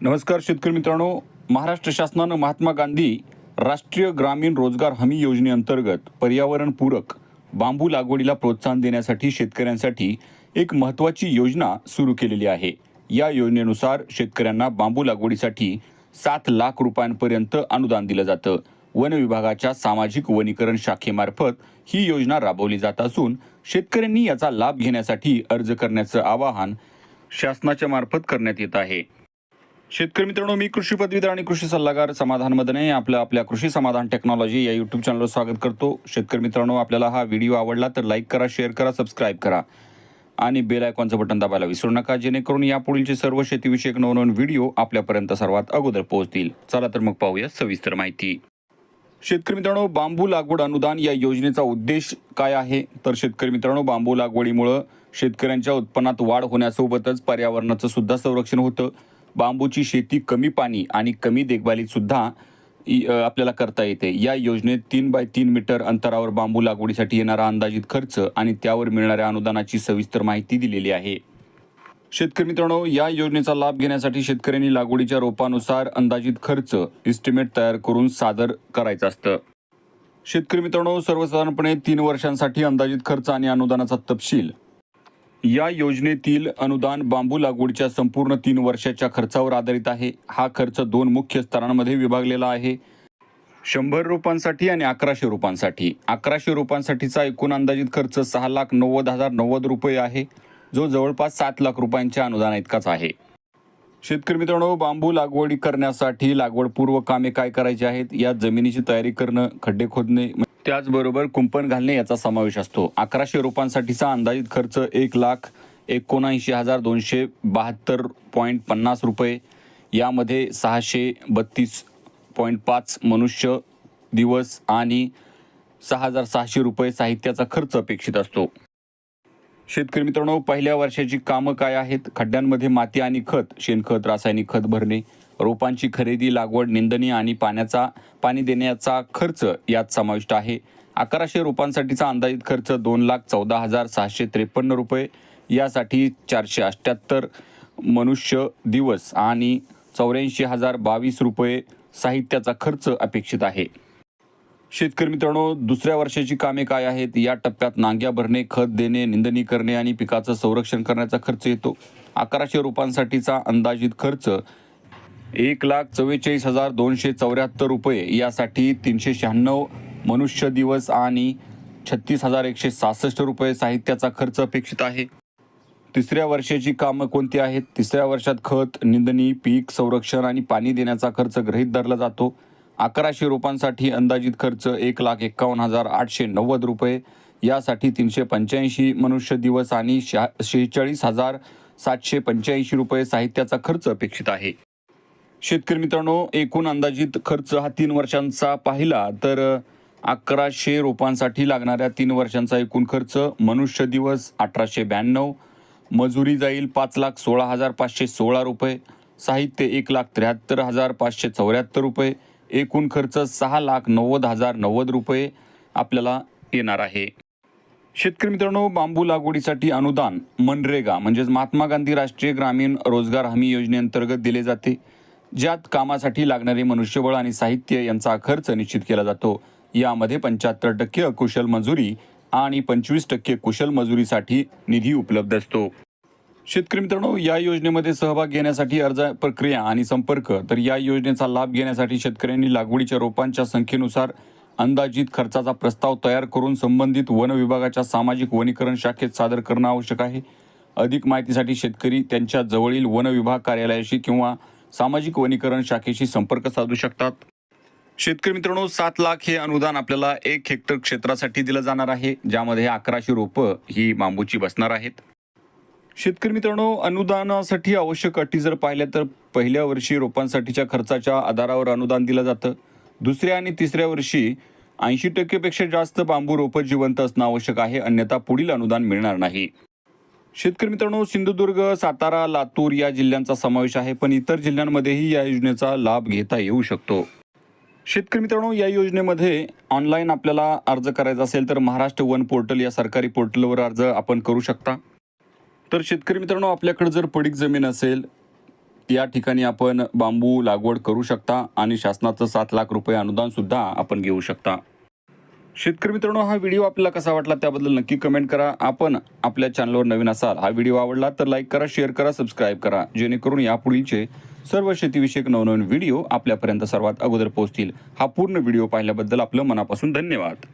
नमस्कार शेतकरी मित्रांनो. महाराष्ट्र शासनानं महात्मा गांधी राष्ट्रीय ग्रामीण रोजगार हमी योजनेअंतर्गत पर्यावरणपूरक बांबू लागवडीला प्रोत्साहन देण्यासाठी शेतकऱ्यांसाठी एक महत्त्वाची योजना सुरू केलेली आहे. या योजनेनुसार शेतकऱ्यांना बांबू लागवडीसाठी सात लाख रुपयांपर्यंत अनुदान दिलं जातं. वन विभागाच्या सामाजिक वनीकरण शाखेमार्फत ही योजना राबवली जात असून शेतकऱ्यांनी याचा लाभ घेण्यासाठी अर्ज करण्याचं आवाहन शासनाच्या मार्फत करण्यात येत आहे. शेतकरी मित्रांनो मी कृषी पदवीधर आणि कृषी सल्लागार समाधान मदने. आपल्या आपल्या कृषी समाधान टेक्नॉलॉजी या यूट्यूब चॅनलवर स्वागत करतो. शेतकरी मित्रांनो आपल्याला हा व्हिडिओ आवडला तर लाईक करा शेअर करा सबस्क्राईब करा. आणि बेल आयकॉनचं बटन दाबायला विसरू नका जेणेकरून यापुढीलचे सर्व शेतीविषयक नवनवीन व्हिडिओ आपल्यापर्यंत सर्वात अगोदर पोहोचतील. चला तर मग पाहूया सविस्तर माहिती. शेतकरी मित्रांनो बांबू लागवड अनुदान या योजनेचा उद्देश काय आहे? तर शेतकरी मित्रांनो बांबू लागवडीमुळं शेतकऱ्यांच्या उत्पन्नात वाढ होण्यासोबतच पर्यावरणाचं सुद्धा संरक्षण होतं. बांबूची शेती कमी पाणी आणि कमी देखभालीत सुद्धा इ- आपल्याला करता येते. या योजनेत तीन बाय तीन मीटर अंतरावर बांबू लागवडीसाठी येणारा अंदाजित खर्च आणि त्यावर मिळणाऱ्या अनुदानाची सविस्तर माहिती दिलेली आहे. शेतकरी मित्रांनो या योजनेचा लाभ घेण्यासाठी शेतकऱ्यांनी लागवडीच्या रोपानुसार अंदाजित खर्च इस्टिमेट तयार करून सादर करायचं असतं. शेतकरी मित्रांनो सर्वसाधारणपणे तीन वर्षांसाठी अंदाजित खर्च आणि अनुदानाचा तपशील या योजनेतील अनुदान बांबू लागवडीच्या संपूर्ण तीन वर्षाच्या खर्चावर आधारित आहे. हा खर्च दोन मुख्य स्तरांमध्ये विभागलेला आहे. शंभर रोपांसाठी आणि अकराशे रोपांसाठी अकराशे रोपांसाठीचा एकूण अंदाजित खर्च सहा लाख नव्वद हजार नव्वद रुपये आहे. जो जवळपास सात लाख रुपयांच्या अनुदाना इतकाच आहे. शेतकरी मित्रांनो बांबू लागवडी करण्यासाठी लागवडपूर्व कामे काय करायची आहेत? या जमिनीची तयारी करणं खड्डे खोदणे त्याचबरोबर कुंपण घालणे याचा समावेश असतो. अकराशे रोपांसाठीचा अंदाजित खर्च एक लाख एकोणऐंशी हजार दोनशे बहात्तर पॉईंट पन्नास रुपये. यामध्ये सहाशे बत्तीस पॉईंट पाच मनुष्य दिवस आणि सहा हजार सहाशे रुपये साहित्याचा खर्च अपेक्षित असतो. शेतकरी मित्रांनो पहिल्या वर्षाची कामं काय आहेत? खड्ड्यांमध्ये माती आणि खत शेणखत रासायनिक खत भरणे रोपांची खरेदी लागवड निंदणी आणि पाण्याचा पाणी देण्याचा खर्च यात समाविष्ट आहे. अकराशे रोपांसाठीचा अंदाजित खर्च दोन लाख चौदा हजार सहाशे त्रेपन्न रुपये. यासाठी चारशे अठ्ठ्याहत्तर मनुष्य दिवस आणि चौऱ्याऐंशी हजार बावीस रुपये साहित्याचा खर्च अपेक्षित आहे. शेतकरी मित्रांनो दुसऱ्या वर्षाची कामे काय आहेत? या टप्प्यात नांग्या भरणे खत देणे निंदणी करणे आणि पिकाचं संरक्षण करण्याचा खर्च येतो. अकराशे रोपांसाठीचा अंदाजित खर्च एक लाख चव्वेचाळीस हजार दोनशे चौऱ्याहत्तर रुपये. यासाठी तीनशे शहाण्णव मनुष्य दिवस आणि छत्तीस हजार एकशे सहासष्ट रुपये साहित्याचा खर्च अपेक्षित आहे. तिसऱ्या वर्षाची कामं कोणती आहेत? तिसऱ्या वर्षात खत निंदणी पीक संरक्षण आणि पाणी देण्याचा खर्च गृहीत धरला जातो. अकराशे रोपांसाठी अंदाजित खर्च एक लाख एक्कावन्न हजार आठशे नव्वद रुपये. यासाठी तीनशे पंच्याऐंशी मनुष्य दिवस आणि शहा शेहेचाळीस हजार सातशे पंच्याऐंशी रुपये साहित्याचा खर्च अपेक्षित आहे. शेतकरी मित्रांनो एकूण अंदाजित खर्च हा तीन वर्षांचा पाहिला तर अकराशे रोपांसाठी लागणाऱ्या तीन वर्षांचा एकूण खर्च मनुष्य दिवस अठराशे ब्याण्णव मजुरी जाईल पाच लाख सोळा हजार पाचशे सोळा रुपये साहित्य एक लाख त्र्याहत्तर हजार पाचशे चौऱ्याहत्तर रुपये एकूण खर्च सहा लाख नव्वद हजार नव्वद रुपये आपल्याला येणार आहे. शेतकरी मित्रांनो बांबू लागवडीसाठी अनुदान मनरेगा म्हणजेच महात्मा गांधी राष्ट्रीय ग्रामीण रोजगार हमी योजनेअंतर्गत दिले जाते. ज्यात कामासाठी लागणारे मनुष्यबळ आणि साहित्य यांचा खर्च निश्चित केला जातो. यामध्ये पंच्याहत्तर टक्के अकुशल मजुरी आणि पंचवीस टक्के कुशल मजुरीसाठी निधी उपलब्ध असतो. शेतकरी मित्रांनो या योजनेमध्ये सहभाग घेण्यासाठी अर्ज प्रक्रिया आणि संपर्क तर या योजनेचा लाभ घेण्यासाठी शेतकऱ्यांनी लागवडीच्या रोपांच्या संख्येनुसार अंदाजित खर्चाचा प्रस्ताव तयार करून संबंधित वन विभागाच्या सामाजिक वनीकरण शाखेत सादर करणं आवश्यक आहे. अधिक माहितीसाठी शेतकरी त्यांच्या जवळील वन विभाग कार्यालयाशी किंवा सामाजिक वनीकरण शाखेशी संपर्क साधू शकतात. शेतकरी मित्रांनो सात लाख हे अनुदान आपल्याला एक हेक्टर क्षेत्रासाठी दिलं जाणार आहे ज्यामध्ये अकराशे रोपं ही बांबूची बसणार आहेत. शेतकरी मित्रांनो अनुदानासाठी आवश्यक अटी जर पाहिल्या तर पहिल्या वर्षी रोपांसाठीच्या खर्चाच्या आधारावर अनुदान दिलं जातं. दुसऱ्या आणि तिसऱ्या वर्षी ऐंशी टक्केपेक्षा जास्त बांबू रोपं जिवंत असणं आवश्यक आहे अन्यथा पुढील अनुदान मिळणार नाही. शेतकरी मित्रांनो सिंधुदुर्ग सातारा लातूर या जिल्ह्यांचा समावेश आहे पण इतर जिल्ह्यांमध्येही या योजनेचा लाभ घेता येऊ शकतो. शेतकरी मित्रांनो या योजनेमध्ये ऑनलाईन आपल्याला अर्ज करायचा असेल तर महाराष्ट्र वन पोर्टल या सरकारी पोर्टलवर अर्ज आपण करू शकता. तर शेतकरी मित्रांनो आपल्याकडे जर पडीक जमीन असेल या ठिकाणी आपण बांबू लागवड करू शकता आणि शासनाचं सात लाख रुपये अनुदानसुद्धा आपण घेऊ शकता. शेतकरी मित्रांनो हा व्हिडिओ आपल्याला कसा वाटला त्याबद्दल नक्की कमेंट करा. आपण आपल्या चॅनलवर नवीन असाल हा व्हिडिओ आवडला तर लाईक करा शेअर करा सबस्क्राईब करा. जेणेकरून यापुढीलचे सर्व शेतीविषयक नवनवीन व्हिडिओ आपल्यापर्यंत सर्वात अगोदर पोहोचतील. हा पूर्ण व्हिडिओ पाहिल्याबद्दल आपलं मनापासून धन्यवाद.